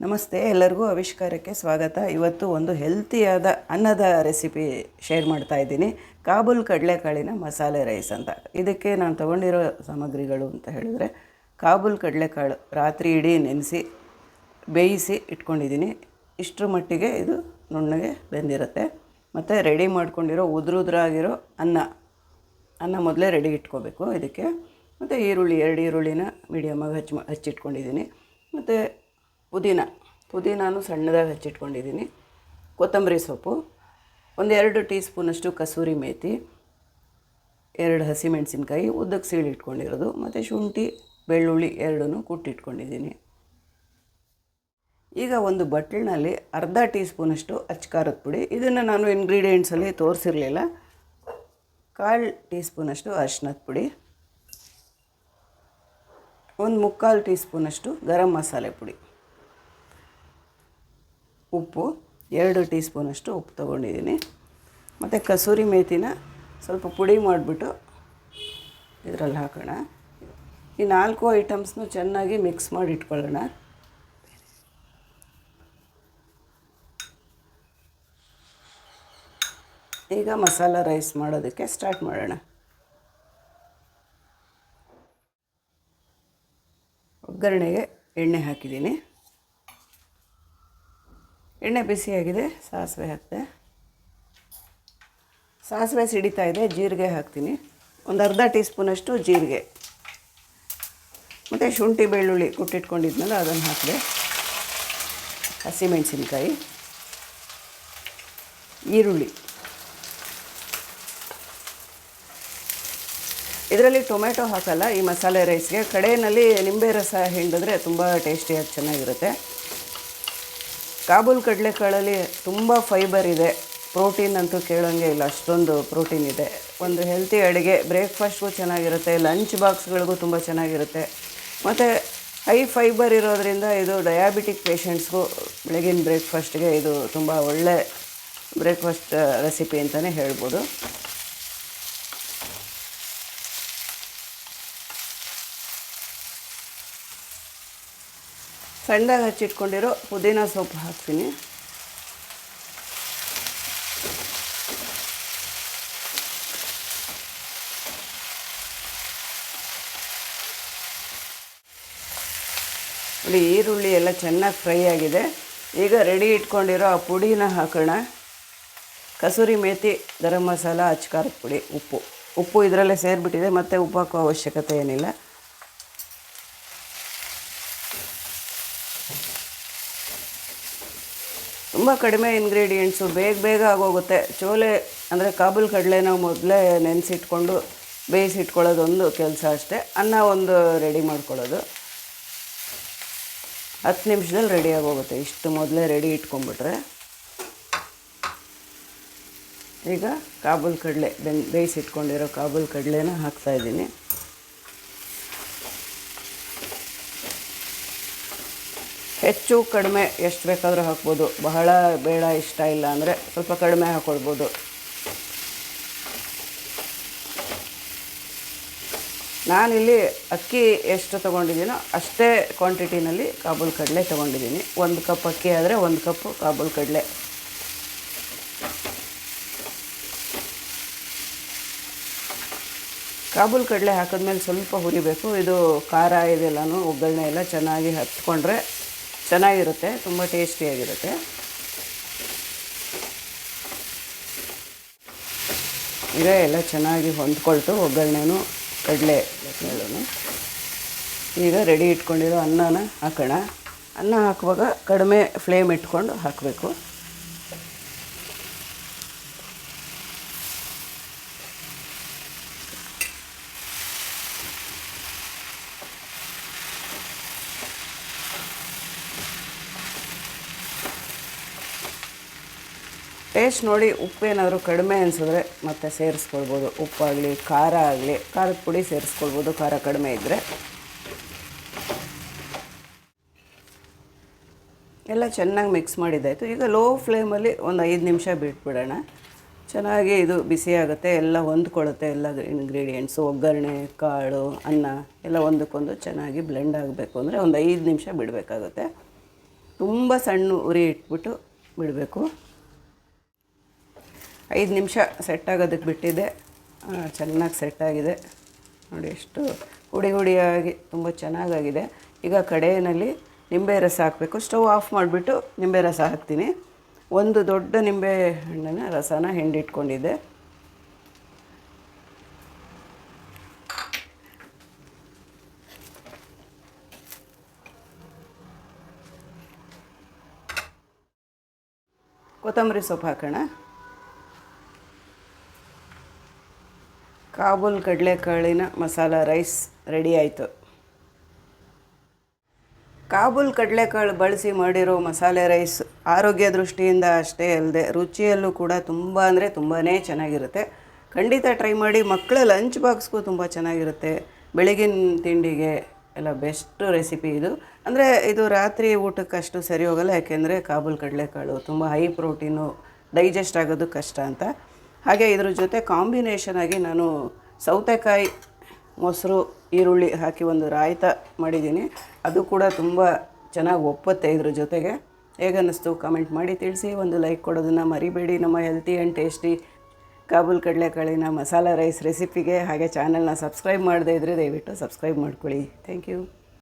ನಮಸ್ತೆ, ಎಲ್ಲರಿಗೂ ಆವಿಷ್ಕಾರಕ್ಕೆ ಸ್ವಾಗತ. ಇವತ್ತು ಒಂದು ಹೆಲ್ತಿಯಾದ ಅನ್ನದ ರೆಸಿಪಿ ಶೇರ್ ಮಾಡ್ತಾ ಇದ್ದೀನಿ. ಕಾಬೂಲ್ ಕಡಲೆಕಾಳಿನ ಮಸಾಲೆ ರೈಸ್ ಅಂತ. ಇದಕ್ಕೆ ನಾನು ತೊಗೊಂಡಿರೋ ಸಾಮಗ್ರಿಗಳು ಅಂತ ಹೇಳಿದ್ರೆ, ಕಾಬೂಲ್ ಕಡಲೆಕಾಳು ರಾತ್ರಿ ಇಡೀ ನೆನೆಸಿ, ಬೇಯಿಸಿ ಇಟ್ಕೊಂಡಿದ್ದೀನಿ. ಇಷ್ಟರ ಮಟ್ಟಿಗೆ ಇದು ನುಣ್ಣಗೆ ಬೆಂದಿರುತ್ತೆ. ಮತ್ತು ರೆಡಿ ಮಾಡ್ಕೊಂಡಿರೋ ಉದುರುದ್ರಾಗಿರೋ ಅನ್ನ. ಅನ್ನ ಮೊದಲೇ ರೆಡಿ ಇಟ್ಕೋಬೇಕು ಇದಕ್ಕೆ. ಮತ್ತು ಈರುಳ್ಳಿ, ಎರಡು ಈರುಳ್ಳಿನ ಮೀಡಿಯಮಾಗಿ ಹಚ್ಚಿ, ಹಚ್ಚಿಟ್ಕೊಂಡಿದ್ದೀನಿ. ಮತ್ತು ಪುದೀನ. ಪುದೀನಾನು ಸಣ್ಣದಾಗಿ ಹಚ್ಚಿಟ್ಕೊಂಡಿದ್ದೀನಿ. ಕೊತ್ತಂಬರಿ ಸೊಪ್ಪು. ಒಂದೆರಡು ಟೀ ಸ್ಪೂನಷ್ಟು ಕಸೂರಿ ಮೇಥಿ ಎರಡು ಹಸಿಮೆಣಸಿನ್ಕಾಯಿ. ಉದ್ದಕ್ಕೆ ಸೀಳಿ ಇಟ್ಕೊಂಡಿರೋದು. ಮತ್ತು ಶುಂಠಿ, ಬೆಳ್ಳುಳ್ಳಿ ಎರಡೂ ಕುಟ್ಟಿಟ್ಕೊಂಡಿದ್ದೀನಿ. ಈಗ ಒಂದು ಬಟ್ಲಿನಲ್ಲಿ ಅರ್ಧ ಟೀ ಸ್ಪೂನಷ್ಟು ಅಚ್ಕಾರದ ಪುಡಿ. ಇದನ್ನು ನಾನು ಇಂಗ್ರೀಡಿಯೆಂಟ್ಸಲ್ಲಿ ತೋರಿಸಿರಲಿಲ್ಲ. ಕಾಲು ಟೀ ಸ್ಪೂನಷ್ಟು ಅರ್ಶಿನದ ಪುಡಿ. ಒಂದು ಮುಕ್ಕಾಲು ಟೀ ಸ್ಪೂನಷ್ಟು ಗರಂ ಮಸಾಲೆ ಪುಡಿ. ಉಪ್ಪು, ಎರಡು ಟೀ ಸ್ಪೂನಷ್ಟು ಉಪ್ಪು ತೊಗೊಂಡಿದ್ದೀನಿ. ಮತ್ತು ಕಸೂರಿ ಮೇಥಿನ ಸ್ವಲ್ಪ ಪುಡಿ ಮಾಡಿಬಿಟ್ಟು ಇದರಲ್ಲಿ ಹಾಕೋಣ. ಈ ನಾಲ್ಕು ಐಟಮ್ಸ್ನು ಚೆನ್ನಾಗಿ ಮಿಕ್ಸ್ ಮಾಡಿ ಇಟ್ಕೊಳ್ಳೋಣ. ಈಗ ಮಸಾಲ ರೈಸ್ ಮಾಡೋದಕ್ಕೆ ಸ್ಟಾರ್ಟ್ ಮಾಡೋಣ. ಒಗ್ಗರಣೆಗೆ ಎಣ್ಣೆ ಹಾಕಿದ್ದೀನಿ. ಎಣ್ಣೆ ಬಿಸಿಯಾಗಿದೆ, ಸಾಸಿವೆ ಹಾಕಿದೆ ಸಾಸಿವೆ ಸಿಡಿತಾ ಇದೆ, ಜೀರಿಗೆ ಹಾಕ್ತೀನಿ. ಒಂದು ಅರ್ಧ ಟೀ ಸ್ಪೂನಷ್ಟು ಜೀರಿಗೆ. ಮತ್ತು ಶುಂಠಿ ಬೆಳ್ಳುಳ್ಳಿ ಕುಟ್ಟಿಟ್ಕೊಂಡಿದ್ನಲ್ಲ, ಅದನ್ನು ಹಾಕಿದೆ. ಹಸಿಮೆಣಸಿನ್ಕಾಯಿ. ಈರುಳ್ಳಿ. ಇದರಲ್ಲಿ ಟೊಮೆಟೊ ಹಾಕಲ್ಲ, ಈ ಮಸಾಲೆ ರೈಸ್ಗೆ. ಕಡೆಯಲ್ಲಿ ನಿಂಬೆ ರಸ ಹಿಂಡಿದ್ರೆ ತುಂಬ ಟೇಸ್ಟಿಯಾಗಿ ಚೆನ್ನಾಗಿರುತ್ತೆ. ಕಾಬೂಲ್ ಕಡಲೆಕಾಳಲ್ಲಿ ತುಂಬ ಫೈಬರ್ ಇದೆ. ಪ್ರೋಟೀನ್ ಅಂತೂ ಕೇಳೋಂಗೆ ಇಲ್ಲ, ಅಷ್ಟೊಂದು ಪ್ರೋಟೀನ್ ಇದೆ. ಒಂದು ಹೆಲ್ತಿ ಅಡುಗೆ ಬ್ರೇಕ್ಫಾಸ್ಟ್ಗೂ ಚೆನ್ನಾಗಿರುತ್ತೆ ಲಂಚ್ ಬಾಕ್ಸ್ಗಳಿಗೂ ತುಂಬ ಚೆನ್ನಾಗಿರುತ್ತೆ. ಮತ್ತು ಹೈ ಫೈಬರ್ ಇರೋದರಿಂದ ಇದು ಡಯಾಬಿಟಿಕ್ ಪೇಷಂಟ್ಸ್ಗೂ ಬೆಳಗಿನ ಬ್ರೇಕ್ಫಾಸ್ಟ್ಗೆ ಇದು ತುಂಬ ಒಳ್ಳೆ ಬ್ರೇಕ್ಫಾಸ್ಟ್ ರೆಸಿಪಿ ಅಂತಲೇ ಹೇಳ್ಬೋದು. ಸಣ್ಣದಾಗಿ ಹಚ್ಚಿಟ್ಕೊಂಡಿರೋ ಪುದೀನ ಸೊಪ್ಪು ಹಾಕ್ತೀನಿ. ನೋಡಿ, ಈರುಳ್ಳಿ ಎಲ್ಲ ಚೆನ್ನಾಗಿ ಫ್ರೈ ಆಗಿದೆ. ಈಗ ರೆಡಿ ಇಟ್ಕೊಂಡಿರೋ ಆ ಪುಡಿನ ಹಾಕೋಣ. ಕಸೂರಿ ಮೇಥಿ ಗರಂ ಮಸಾಲ, ಅಚ್ಕಾರದ ಪುಡಿ, ಉಪ್ಪು. ಉಪ್ಪು ಇದರಲ್ಲೇ ಸೇರಿಬಿಟ್ಟಿದೆ, ಮತ್ತು ಉಪ್ಪು ಹಾಕೋ ಅವಶ್ಯಕತೆ ಏನಿಲ್ಲ. ತುಂಬ ಕಡಿಮೆ ಇಂಗ್ರೀಡಿಯೆಂಟ್ಸು ಬೇಗ ಬೇಗ ಆಗೋಗುತ್ತೆ. ಚೋಲೆ ಅಂದರೆ ಕಾಬೂಲ್ ಕಡಲೆ ನಾವು ಮೊದಲೇ ನೆನೆಸಿಟ್ಕೊಂಡು ಬೇಯಿಸಿಟ್ಕೊಳ್ಳೋದೊಂದು ಕೆಲಸ ಅಷ್ಟೇ. ಅನ್ನ ಒಂದು ರೆಡಿ ಮಾಡ್ಕೊಳ್ಳೋದು. ಹತ್ತು ನಿಮಿಷದಲ್ಲಿ ರೆಡಿ ಆಗೋಗುತ್ತೆ. ಇಷ್ಟು ಮೊದಲೇ ರೆಡಿ ಇಟ್ಕೊಂಡ್ಬಿಟ್ರೆ. ಈಗ ಕಾಬೂಲ್ ಕಡಲೆ ಬೆನ್, ಬೇಯಿಸಿಟ್ಕೊಂಡಿರೋ ಕಾಬೂಲ್ ಕಡಲೆನ ಹಾಕ್ತಾಯಿದ್ದೀನಿ ಹೆಚ್ಚು ಕಡಿಮೆ ಎಷ್ಟು ಬೇಕಾದರೂ ಹಾಕ್ಬೋದು. ಬಹಳ ಬೇಡ, ಇಷ್ಟ ಇಲ್ಲ ಅಂದರೆ ಸ್ವಲ್ಪ ಕಡಿಮೆ ಹಾಕ್ಕೊಳ್ಬೋದು ನಾನಿಲ್ಲಿ ಅಕ್ಕಿ ಎಷ್ಟು ತೊಗೊಂಡಿದ್ದೀನೋ ಅಷ್ಟೇ ಕ್ವಾಂಟಿಟಿನಲ್ಲಿ ಕಾಬೂಲ್ ಕಡಲೆ ತೊಗೊಂಡಿದ್ದೀನಿ. ಒಂದು ಕಪ್ ಅಕ್ಕಿ ಆದರೆ ಒಂದು ಕಪ್ ಕಾಬೂಲ್ ಕಡಲೆ. ಕಾಬೂಲ್ ಕಡಲೆ ಹಾಕಿದ್ಮೇಲೆ ಸ್ವಲ್ಪ ಹುರಿಬೇಕು. ಇದು ಖಾರ ಇದೆಲ್ಲನೂ ಒಗ್ಗರಣೆ ಎಲ್ಲ ಚೆನ್ನಾಗಿ ಹತ್ಕೊಂಡ್ರೆ ಚೆನ್ನಾಗಿರುತ್ತೆ, ತುಂಬ ಟೇಸ್ಟಿಯಾಗಿರುತ್ತೆ. ಈಗ ಎಲ್ಲ ಚೆನ್ನಾಗಿ ಹೊಂದ್ಕೊಳ್ತು, ಒಗ್ಗರಣೆನೂ ಕಡಲೆ ಎಳ್ಳು ಈಗ ರೆಡಿ ಇಟ್ಕೊಂಡಿರೋ ಅನ್ನನ ಹಾಕೋಣ. ಅನ್ನ ಹಾಕುವಾಗ ಕಡಿಮೆ ಫ್ಲೇಮ್ ಇಟ್ಕೊಂಡು ಹಾಕಬೇಕು. ಟೇಸ್ಟ್ ನೋಡಿ ಉಪ್ಪು ಏನಾದರೂ ಕಡಿಮೆ ಅನಿಸಿದ್ರೆ ಮತ್ತೆ ಸೇರಿಸ್ಕೊಳ್ಬೋದು. ಉಪ್ಪಾಗಲಿ, ಖಾರ ಆಗಲಿ, ಖಾರದ ಪುಡಿ ಸೇರಿಸ್ಕೊಳ್ಬೋದು, ಖಾರ ಕಡಿಮೆ ಇದ್ದರೆ ಎಲ್ಲ ಚೆನ್ನಾಗಿ ಮಿಕ್ಸ್ ಮಾಡಿದ್ದಾಯಿತು. ಈಗ ಲೋ ಫ್ಲೇಮಲ್ಲಿ ಒಂದು ಐದು ನಿಮಿಷ ಬಿಟ್ಬಿಡೋಣ. ಚೆನ್ನಾಗಿ ಇದು ಬಿಸಿ ಆಗುತ್ತೆ, ಎಲ್ಲ ಹೊಂದ್ಕೊಳ್ಳುತ್ತೆ ಎಲ್ಲ ಇಂಗ್ರೀಡಿಯೆಂಟ್ಸು ಒಗ್ಗರಣೆ, ಕಾಳು, ಅನ್ನ ಎಲ್ಲ ಒಂದಕ್ಕೊಂದು ಚೆನ್ನಾಗಿ ಬ್ಲೆಂಡ್ ಆಗಬೇಕು ಅಂದರೆ ಒಂದು ಐದು ನಿಮಿಷ ಬಿಡಬೇಕಾಗುತ್ತೆ. ತುಂಬ ಸಣ್ಣ ಉರಿ ಇಟ್ಬಿಟ್ಟು ಬಿಡಬೇಕು. ಐದು ನಿಮಿಷ ಸೆಟ್ ಆಗೋದಕ್ಕೆ ಬಿಟ್ಟಿದ್ದೆ ಚೆನ್ನಾಗಿ ಸೆಟ್ ಆಗಿದೆ. ನೋಡಿ ಎಷ್ಟು ಹುಡಿ ಹುಡಿಯಾಗಿ ತುಂಬ ಚೆನ್ನಾಗಾಗಿದೆ. ಈಗ ಕಡೆಯಲ್ಲಿ ನಿಂಬೆ ರಸ ಹಾಕಬೇಕು. ಸ್ಟವ್ ಆಫ್ ಮಾಡಿಬಿಟ್ಟು ನಿಂಬೆ ರಸ ಹಾಕ್ತೀನಿ. ಒಂದು ದೊಡ್ಡ ನಿಂಬೆ ಹಣ್ಣನ್ನು ರಸನ ಹಿಂಡಿಟ್ಕೊಂಡಿದ್ದೆ. ಕೊತ್ತಂಬರಿ ಸೊಪ್ಪು ಹಾಕೋಣ. ಕಾಬೂಲ್ ಕಡಲೆಕಾಳಿನ ಮಸಾಲ ರೈಸ್ ರೆಡಿ ಆಯಿತು. ಕಾಬೂಲ್ ಕಡಲೆಕಾಳು ಬಳಸಿ ಮಾಡಿರೋ ಮಸಾಲೆ ರೈಸ್ ಆರೋಗ್ಯ ದೃಷ್ಟಿಯಿಂದ ಅಷ್ಟೇ ಅಲ್ಲದೆ ರುಚಿಯಲ್ಲೂ ಕೂಡ ತುಂಬ ಅಂದರೆ ತುಂಬಾ ಚೆನ್ನಾಗಿರುತ್ತೆ. ಖಂಡಿತ ಟ್ರೈ ಮಾಡಿ, ಮಕ್ಕಳ ಲಂಚ್ ಬಾಕ್ಸ್ಗೂ ತುಂಬ ಚೆನ್ನಾಗಿರುತ್ತೆ. ಬೆಳಗಿನ ತಿಂಡಿಗೆ ಎಲ್ಲ ಬೆಸ್ಟ್ ರೆಸಿಪಿ ಇದು. ಅಂದರೆ ಇದು ರಾತ್ರಿ ಊಟಕ್ಕೆ ಅಷ್ಟು ಸರಿ ಹೋಗಲ್ಲ, ಯಾಕೆಂದರೆ ಕಾಬೂಲ್ ಕಡಲೆಕಾಳು ತುಂಬ ಹೈ ಪ್ರೋಟೀನು, ಡೈಜೆಸ್ಟ್ ಆಗೋದು ಕಷ್ಟ ಅಂತ. ಹಾಗೆ ಇದ್ರ ಜೊತೆ ಕಾಂಬಿನೇಷನ್ ಆಗಿ ನಾನು ಸೌತೆಕಾಯಿ ಮೊಸರು, ಈರುಳ್ಳಿ ಹಾಕಿ ಒಂದು ರಾಯ್ತ ಮಾಡಿದ್ದೀನಿ. ಅದು ಕೂಡ ತುಂಬ ಚೆನ್ನಾಗಿ ಒಪ್ಪುತ್ತೆ ಇದ್ರ ಜೊತೆಗೆ. ಹೇಗನ್ನಿಸ್ತು ಕಮೆಂಟ್ ಮಾಡಿ ತಿಳಿಸಿ. ಒಂದು ಲೈಕ್ ಕೊಡೋದನ್ನು ಮರಿಬೇಡಿ. ನಮ್ಮ ಹೆಲ್ತಿ ಆ್ಯಂಡ್ ಟೇಸ್ಟಿ ಕಾಬೂಲ್ ಕಡಲೆಕಾಳಿನ ಮಸಾಲ ರೈಸ್ ರೆಸಿಪಿಗೆ ಹಾಗೆ ಚಾನಲ್ನ ಸಬ್ಸ್ಕ್ರೈಬ್ ಮಾಡದೇ ಇದ್ದರೆ ದಯವಿಟ್ಟು ಸಬ್ಸ್ಕ್ರೈಬ್ ಮಾಡ್ಕೊಳ್ಳಿ. Thank you